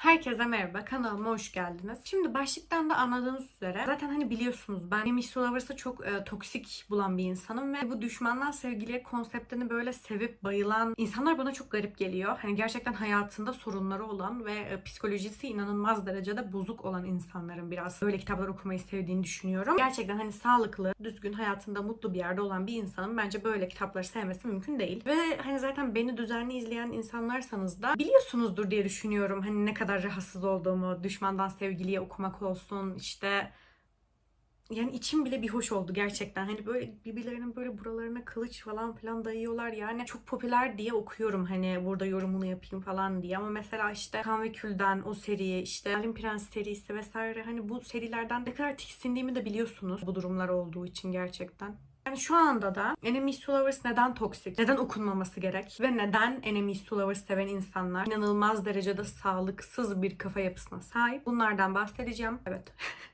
Herkese merhaba, kanalıma hoş geldiniz. Şimdi başlıktan da anladığınız üzere zaten hani biliyorsunuz ben to Lovers'ı çok e, toksik bulan bir insanım ve bu düşmandan sevgiliye konseptini böyle sevip bayılan insanlar bana çok garip geliyor. Hani gerçekten hayatında sorunları olan ve e, psikolojisi inanılmaz derecede bozuk olan insanların biraz böyle kitaplar okumayı sevdiğini düşünüyorum. Gerçekten hani sağlıklı, düzgün, hayatında mutlu bir yerde olan bir insanın bence böyle kitapları sevmesi mümkün değil. Ve hani zaten beni düzenli izleyen insanlarsanız da biliyorsunuzdur diye düşünüyorum. Hani ne kadar rahatsız olduğumu, düşmandan sevgiliye okumak olsun, işte yani içim bile bir hoş oldu gerçekten. Hani böyle birbirlerinin böyle buralarına kılıç falan filan dayıyorlar. Yani çok popüler diye okuyorum hani burada yorumunu yapayım falan diye. Ama mesela işte Kan ve Kül'den o seri, işte Halim Prens serisi vesaire hani bu serilerden ne kadar tiksindiğimi de biliyorsunuz bu durumlar olduğu için gerçekten. Yani şu anda da Enemies to Lovers neden toksik, neden okunmaması gerek ve neden Enemies to Lovers seven insanlar inanılmaz derecede sağlıksız bir kafa yapısına sahip. Bunlardan bahsedeceğim. Evet.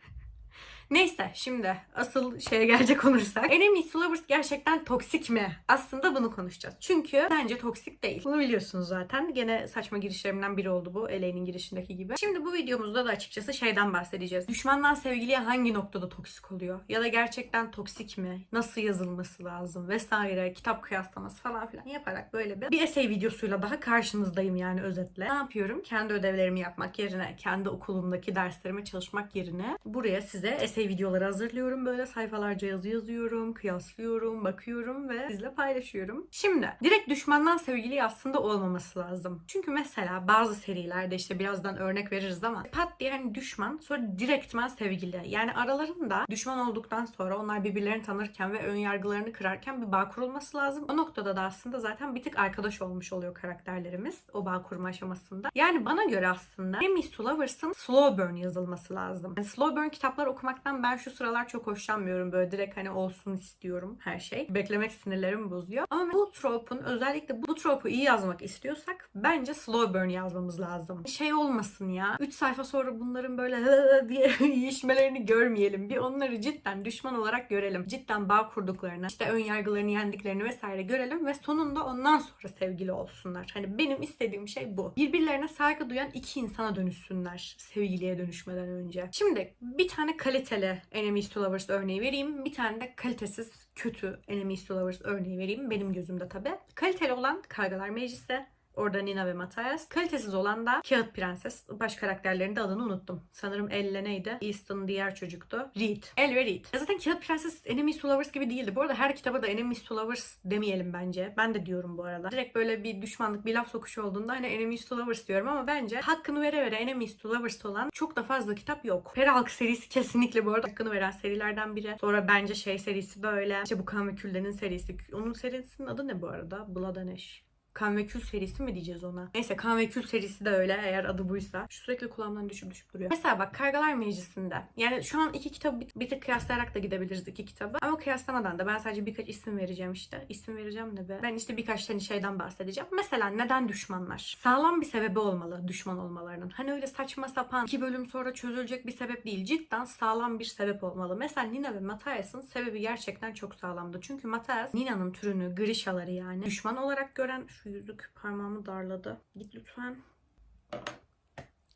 Neyse şimdi asıl şeye gelecek olursak. Enemies to Lovers gerçekten toksik mi? Aslında bunu konuşacağız. Çünkü bence toksik değil. Bunu biliyorsunuz zaten. Gene saçma girişlerimden biri oldu bu. Elaine'in girişindeki gibi. Şimdi bu videomuzda da açıkçası şeyden bahsedeceğiz. Düşmandan sevgiliye hangi noktada toksik oluyor? Ya da gerçekten toksik mi? Nasıl yazılması lazım? Vesaire. Kitap kıyaslaması falan filan yaparak böyle bir, bir essay videosuyla daha karşınızdayım yani özetle. Ne yapıyorum? Kendi ödevlerimi yapmak yerine, kendi okulumdaki derslerime çalışmak yerine buraya size essay videoları hazırlıyorum. Böyle sayfalarca yazı yazıyorum, kıyaslıyorum, bakıyorum ve sizle paylaşıyorum. Şimdi direkt düşmandan sevgili aslında olmaması lazım. Çünkü mesela bazı serilerde işte birazdan örnek veririz ama pat diye hani düşman sonra direktmen sevgili. Yani aralarında düşman olduktan sonra onlar birbirlerini tanırken ve ön yargılarını kırarken bir bağ kurulması lazım. O noktada da aslında zaten bir tık arkadaş olmuş oluyor karakterlerimiz o bağ kurma aşamasında. Yani bana göre aslında Enemies to Lovers'ın slow burn yazılması lazım. Yani slow burn kitaplar okumaktan ben şu sıralar çok hoşlanmıyorum. Böyle direkt hani olsun istiyorum her şey. Beklemek sinirlerimi bozuyor. Ama bu trope'un özellikle bu trope'u iyi yazmak istiyorsak bence slow burn yazmamız lazım. Şey olmasın ya. 3 sayfa sonra bunların böyle diye yiyişmelerini görmeyelim. Bir onları cidden düşman olarak görelim. Cidden bağ kurduklarını, işte ön yargılarını yendiklerini vesaire görelim ve sonunda ondan sonra sevgili olsunlar. Hani benim istediğim şey bu. Birbirlerine saygı duyan iki insana dönüşsünler sevgiliye dönüşmeden önce. Şimdi bir tane kaliteli Enemies to Lovers örneği vereyim. Bir tane de kalitesiz kötü Enemies to Lovers örneği vereyim. Benim gözümde tabi. Kaliteli olan Kargalar Meclisi. Orada Nina ve Matthias. Kalitesiz olan da Kağıt Prenses. Baş karakterlerinin de adını unuttum. Sanırım Elle neydi? Easton diğer çocuktu. Reed. El ve Reed. Ya zaten Kağıt Prenses Enemies to Lovers gibi değildi. Bu arada her kitaba da Enemies to Lovers demeyelim bence. Ben de diyorum bu arada. Direkt böyle bir düşmanlık, bir laf sokuşu olduğunda hani Enemies to Lovers diyorum ama bence hakkını vere vere Enemies to Lovers olan çok da fazla kitap yok. Peri Halk serisi kesinlikle bu arada hakkını veren serilerden biri. Sonra bence şey serisi de öyle. İşte bu Kan ve Külden'in serisi. Onun serisinin adı ne bu arada? Blood and Ash. Kan ve Kül serisi mi diyeceğiz ona? Neyse Kan ve Kül serisi de öyle eğer adı buysa. Şu sürekli kulağımdan düşüp düşüp duruyor. Mesela bak Kargalar Meclisi'nde. Yani şu an iki kitabı bir, bir tık kıyaslayarak da gidebiliriz iki kitabı. Ama kıyaslamadan da ben sadece birkaç isim vereceğim işte. İsim vereceğim ne be? Ben işte birkaç tane şeyden bahsedeceğim. Mesela neden düşmanlar? Sağlam bir sebebi olmalı düşman olmalarının. Hani öyle saçma sapan iki bölüm sonra çözülecek bir sebep değil. Cidden sağlam bir sebep olmalı. Mesela Nina ve Matthias'ın sebebi gerçekten çok sağlamdı. Çünkü Matthias Nina'nın türünü, Grishaları yani düşman olarak gören şu yüzük parmağımı darladı. Git lütfen.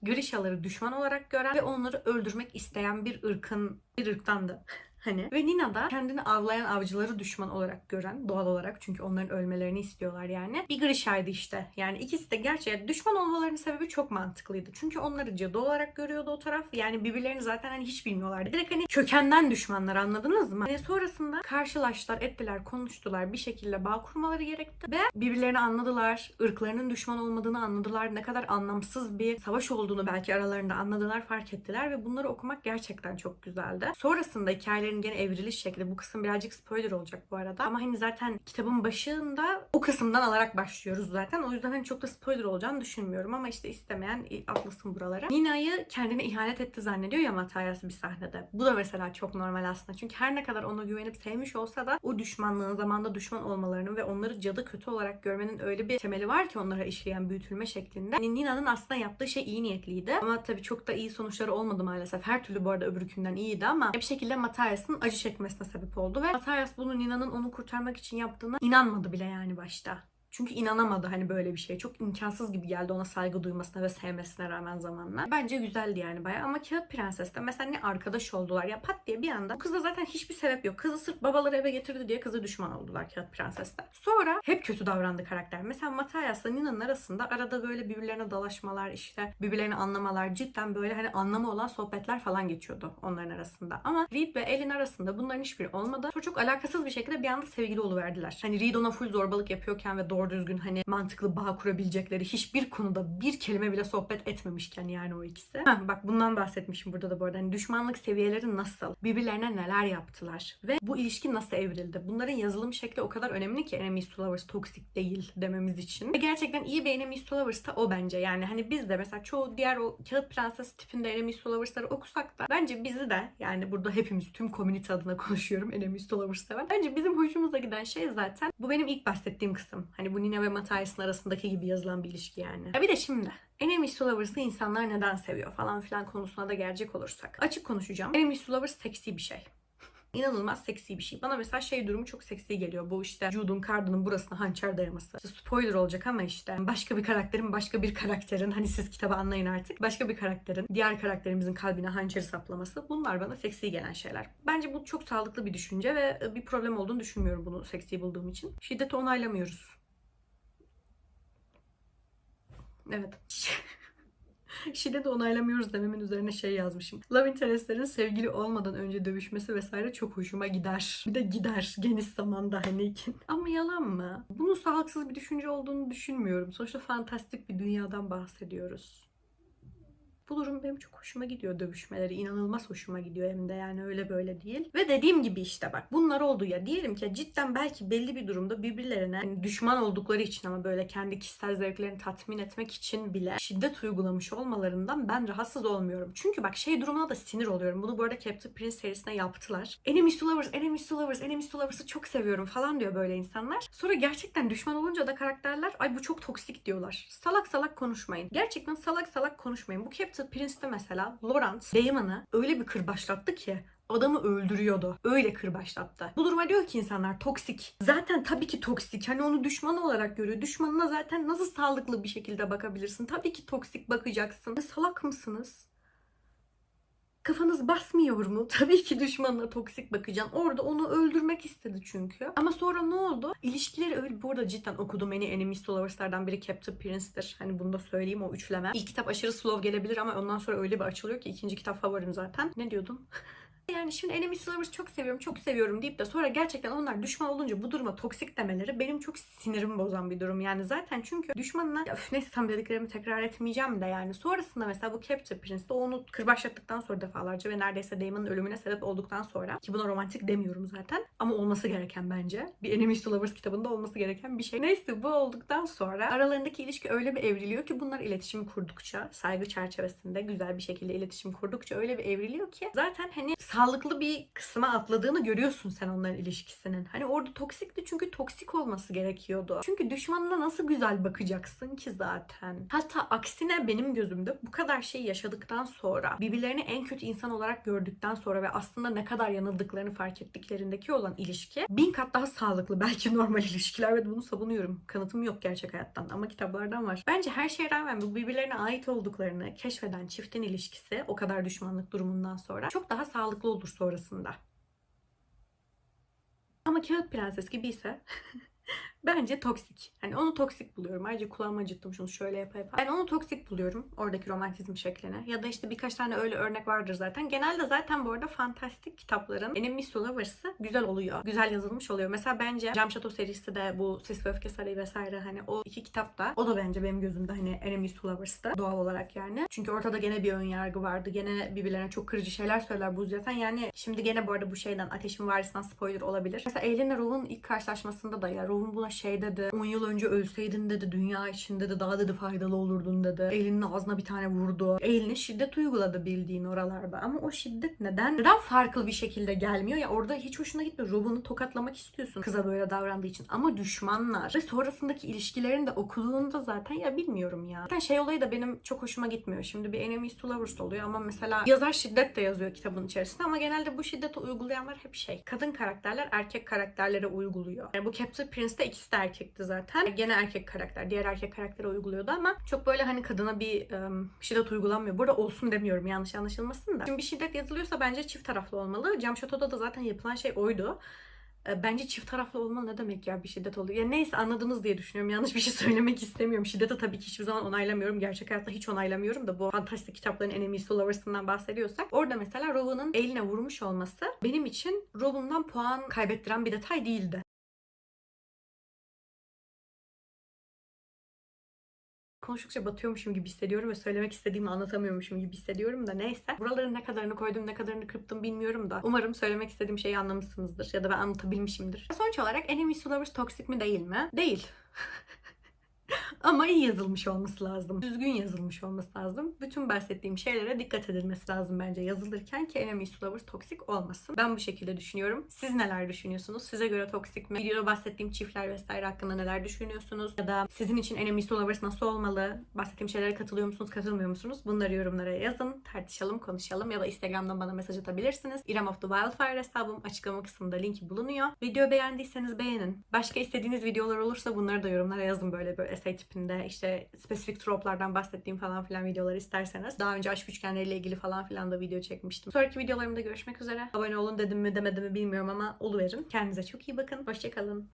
Grishaları düşman olarak gören ve onları öldürmek isteyen bir ırkın bir ırktandı. Hani ve Nina da kendini avlayan avcıları düşman olarak gören doğal olarak çünkü onların ölmelerini istiyorlar yani. Bir Grisha'ydı işte. Yani ikisi de gerçekten düşman olmalarının sebebi çok mantıklıydı. Çünkü onları cadı olarak görüyordu o taraf. Yani birbirlerini zaten hani hiç bilmiyorlardı. Direkt hani kökenden düşmanlar anladınız mı? Ve sonrasında karşılaştılar, ettiler, konuştular. Bir şekilde bağ kurmaları gerekti. Ve birbirlerini anladılar. ırklarının düşman olmadığını anladılar. Ne kadar anlamsız bir savaş olduğunu belki aralarında anladılar, fark ettiler. Ve bunları okumak gerçekten çok güzeldi. Sonrasında hikayeleri hikayelerin gene evriliş şekli. Bu kısım birazcık spoiler olacak bu arada. Ama hani zaten kitabın başında o kısımdan alarak başlıyoruz zaten. O yüzden hani çok da spoiler olacağını düşünmüyorum. Ama işte istemeyen atlasın buralara. Nina'yı kendine ihanet etti zannediyor ya Matthias bir sahnede. Bu da mesela çok normal aslında. Çünkü her ne kadar ona güvenip sevmiş olsa da o düşmanlığın zamanda düşman olmalarının ve onları cadı kötü olarak görmenin öyle bir temeli var ki onlara işleyen büyütülme şeklinde. Yani Nina'nın aslında yaptığı şey iyi niyetliydi. Ama tabii çok da iyi sonuçları olmadı maalesef. Her türlü bu arada öbürkünden iyiydi ama bir şekilde Matthias'ın acı çekmesine sebep oldu ve Matthias bunu Nina'nın onu kurtarmak için yaptığına inanmadı bile yani başta. Çünkü inanamadı hani böyle bir şey. Çok imkansız gibi geldi ona saygı duymasına ve sevmesine rağmen zamanla. Bence güzeldi yani bayağı ama Kağıt Prenses'te mesela ne arkadaş oldular ya pat diye bir anda. Bu kızda zaten hiçbir sebep yok. Kızı sırf babaları eve getirdi diye kızı düşman oldular Kağıt Prenses'te. Sonra hep kötü davrandı karakter. Mesela Matthias'la Nina'nın arasında arada böyle birbirlerine dalaşmalar işte birbirlerini anlamalar cidden böyle hani anlamı olan sohbetler falan geçiyordu onların arasında. Ama Reed ve Ellen arasında bunların hiçbiri olmadı. Sonra çok alakasız bir şekilde bir anda sevgili oluverdiler. Hani Reed ona full zorbalık yapıyorken ve doğru düzgün hani mantıklı bağ kurabilecekleri hiçbir konuda bir kelime bile sohbet etmemişken yani o ikisi. Heh, bak bundan bahsetmişim burada da bu arada. Hani düşmanlık seviyeleri nasıl? Birbirlerine neler yaptılar? Ve bu ilişki nasıl evrildi? Bunların yazılım şekli o kadar önemli ki enemies to lovers toksik değil dememiz için. Ve gerçekten iyi bir enemies to lovers da o bence. Yani hani biz de mesela çoğu diğer o kağıt prenses tipinde enemies to lovers'ları okusak da bence bizi de yani burada hepimiz tüm community adına konuşuyorum enemies to lovers seven. Bence bizim hoşumuza giden şey zaten bu benim ilk bahsettiğim kısım. Hani bu Nina ve Matthias'ın arasındaki gibi yazılan bir ilişki yani. Ya bir de şimdi Enemies to Lovers'ı insanlar neden seviyor falan filan konusuna da gelecek olursak. Açık konuşacağım. Enemies to Lovers seksi bir şey. İnanılmaz seksi bir şey. Bana mesela şey durumu çok seksi geliyor. Bu işte Jude'un Cardin'ın burasına hançer dayaması. İşte spoiler olacak ama işte başka bir karakterin başka bir karakterin hani siz kitabı anlayın artık. Başka bir karakterin diğer karakterimizin kalbine hançeri saplaması. Bunlar bana seksi gelen şeyler. Bence bu çok sağlıklı bir düşünce ve bir problem olduğunu düşünmüyorum bunu seksi bulduğum için. Şiddeti onaylamıyoruz. Evet. Şiddeti onaylamıyoruz dememin üzerine şey yazmışım. Love interestlerin sevgili olmadan önce dövüşmesi vesaire çok hoşuma gider. Bir de gider geniş zamanda hani. Ama yalan mı? Bunun sağlıksız bir düşünce olduğunu düşünmüyorum. Sonuçta fantastik bir dünyadan bahsediyoruz. Bu durum benim çok hoşuma gidiyor dövüşmeleri. inanılmaz hoşuma gidiyor hem de yani öyle böyle değil. Ve dediğim gibi işte bak bunlar oldu ya. Diyelim ki cidden belki belli bir durumda birbirlerine hani düşman oldukları için ama böyle kendi kişisel zevklerini tatmin etmek için bile şiddet uygulamış olmalarından ben rahatsız olmuyorum. Çünkü bak şey durumuna da sinir oluyorum. Bunu bu arada Captain Prince serisine yaptılar. Enemies to lovers, enemies to lovers, enemies to lovers'ı çok seviyorum falan diyor böyle insanlar. Sonra gerçekten düşman olunca da karakterler ay bu çok toksik diyorlar. Salak salak konuşmayın. Gerçekten salak salak konuşmayın. Bu Captain Prince'te mesela Laurent Damon'ı öyle bir kırbaçlattı ki adamı öldürüyordu. Öyle kırbaçlattı. Bu duruma diyor ki insanlar toksik. Zaten tabii ki toksik. Hani onu düşman olarak görüyor. Düşmanına zaten nasıl sağlıklı bir şekilde bakabilirsin? Tabii ki toksik bakacaksın. Salak mısınız? Kafanız basmıyor mu? Tabii ki düşmanına toksik bakacaksın. Orada onu öldürmek istedi çünkü. Ama sonra ne oldu? İlişkileri öyle... Bu arada cidden okudum en iyi to Lovers'lardan biri Captain Prince'tir. Hani bunu da söyleyeyim o üçleme. İlk kitap aşırı slow gelebilir ama ondan sonra öyle bir açılıyor ki ikinci kitap favorim zaten. Ne diyordum? Yani şimdi Enemies Lovers çok seviyorum, çok seviyorum deyip de sonra gerçekten onlar düşman olunca bu duruma toksik demeleri benim çok sinirimi bozan bir durum. Yani zaten çünkü düşmanına öf, neyse tam dediklerimi tekrar etmeyeceğim de yani sonrasında mesela bu Captain Prince'de onu kırbaçlattıktan sonra defalarca ve neredeyse Damon'ın ölümüne sebep olduktan sonra ki buna romantik demiyorum zaten ama olması gereken bence. Bir Enemies Lovers kitabında olması gereken bir şey. Neyse bu olduktan sonra aralarındaki ilişki öyle bir evriliyor ki bunlar iletişim kurdukça saygı çerçevesinde güzel bir şekilde iletişim kurdukça öyle bir evriliyor ki zaten hani sağlıklı bir kısma atladığını görüyorsun sen onların ilişkisinin. Hani orada toksikti çünkü toksik olması gerekiyordu. Çünkü düşmanına nasıl güzel bakacaksın ki zaten. Hatta aksine benim gözümde bu kadar şey yaşadıktan sonra birbirlerini en kötü insan olarak gördükten sonra ve aslında ne kadar yanıldıklarını fark ettiklerindeki olan ilişki bin kat daha sağlıklı belki normal ilişkiler ve bunu savunuyorum. Kanıtım yok gerçek hayattan ama kitaplardan var. Bence her şeye rağmen bu birbirlerine ait olduklarını keşfeden çiftin ilişkisi o kadar düşmanlık durumundan sonra çok daha sağlıklı olur sonrasında. Ama Kağıt Prenses gibi ise bence toksik. Hani onu toksik buluyorum. Ayrıca kulağıma acıttım şunu şöyle yapa yapa. Ben onu toksik buluyorum. Oradaki romantizm şekline. Ya da işte birkaç tane öyle örnek vardır zaten. Genelde zaten bu arada fantastik kitapların to Lovers'ı güzel oluyor. Güzel yazılmış oluyor. Mesela bence Cam Şato serisi de bu Sis ve Öfke Sarayı vesaire hani o iki kitap da o da bence benim gözümde hani to Lovers'ta doğal olarak yani. Çünkü ortada gene bir ön yargı vardı. Gene birbirlerine çok kırıcı şeyler söyler bu zaten. Yani şimdi gene bu arada bu şeyden Ateşin Varisinden spoiler olabilir. Mesela Eylül'le Rov'un ilk karşılaşmasında da ya Rov'un buna şey dedi. 10 yıl önce ölseydin dedi. Dünya için dedi. Daha dedi faydalı olurdun dedi. Elinin ağzına bir tane vurdu. Eline şiddet uyguladı bildiğin oralarda. Ama o şiddet neden? Neden farklı bir şekilde gelmiyor? Ya orada hiç hoşuna gitmiyor. Robin'i tokatlamak istiyorsun kıza böyle davrandığı için. Ama düşmanlar ve sonrasındaki ilişkilerini de okuduğunda zaten ya bilmiyorum ya. Zaten şey olayı da benim çok hoşuma gitmiyor. Şimdi bir enemies to lovers oluyor ama mesela yazar şiddet de yazıyor kitabın içerisinde ama genelde bu şiddeti uygulayanlar hep şey. Kadın karakterler erkek karakterlere uyguluyor. Yani bu Captain Prince'de ikisi ikisi de erkekti zaten. Gene erkek karakter. Diğer erkek karakteri uyguluyordu ama çok böyle hani kadına bir ım, şiddet uygulanmıyor. Burada olsun demiyorum yanlış anlaşılmasın da. Şimdi bir şiddet yazılıyorsa bence çift taraflı olmalı. Cam Şato'da da zaten yapılan şey oydu. E, Bence çift taraflı olmalı ne demek ya bir şiddet oluyor. Ya neyse anladınız diye düşünüyorum. Yanlış bir şey söylemek istemiyorum. Şiddeti tabii ki hiçbir zaman onaylamıyorum. Gerçek hayatta hiç onaylamıyorum da bu fantastik kitapların Enemies Lovers'ından bahsediyorsak. Orada mesela Robin'ın eline vurmuş olması benim için Robin'dan puan kaybettiren bir detay değildi. Konuştukça batıyormuşum gibi hissediyorum ve söylemek istediğimi anlatamıyormuşum gibi hissediyorum da neyse. Buraların ne kadarını koydum ne kadarını kırptım bilmiyorum da umarım söylemek istediğim şeyi anlamışsınızdır ya da ben anlatabilmişimdir. Sonuç olarak Enemies to Lovers toksik mi değil mi? Değil. Ama iyi yazılmış olması lazım. Düzgün yazılmış olması lazım. Bütün bahsettiğim şeylere dikkat edilmesi lazım bence yazılırken ki Enemies to Lovers toksik olmasın. Ben bu şekilde düşünüyorum. Siz neler düşünüyorsunuz? Size göre toksik mi? Videoda bahsettiğim çiftler vesaire hakkında neler düşünüyorsunuz? Ya da sizin için Enemies to Lovers nasıl olmalı? Bahsettiğim şeylere katılıyor musunuz, katılmıyor musunuz? Bunları yorumlara yazın. Tartışalım, konuşalım ya da Instagram'dan bana mesaj atabilirsiniz. İrem of the Wildfire hesabım açıklama kısmında linki bulunuyor. Videoyu beğendiyseniz beğenin. Başka istediğiniz videolar olursa bunları da yorumlara yazın böyle böyle essay tipinde işte spesifik troplardan bahsettiğim falan filan videolar isterseniz. Daha önce aşk üçgenleriyle ilgili falan filan da video çekmiştim. Sonraki videolarımda görüşmek üzere. Abone olun dedim mi demedim mi bilmiyorum ama oluverin. Kendinize çok iyi bakın. Hoşçakalın.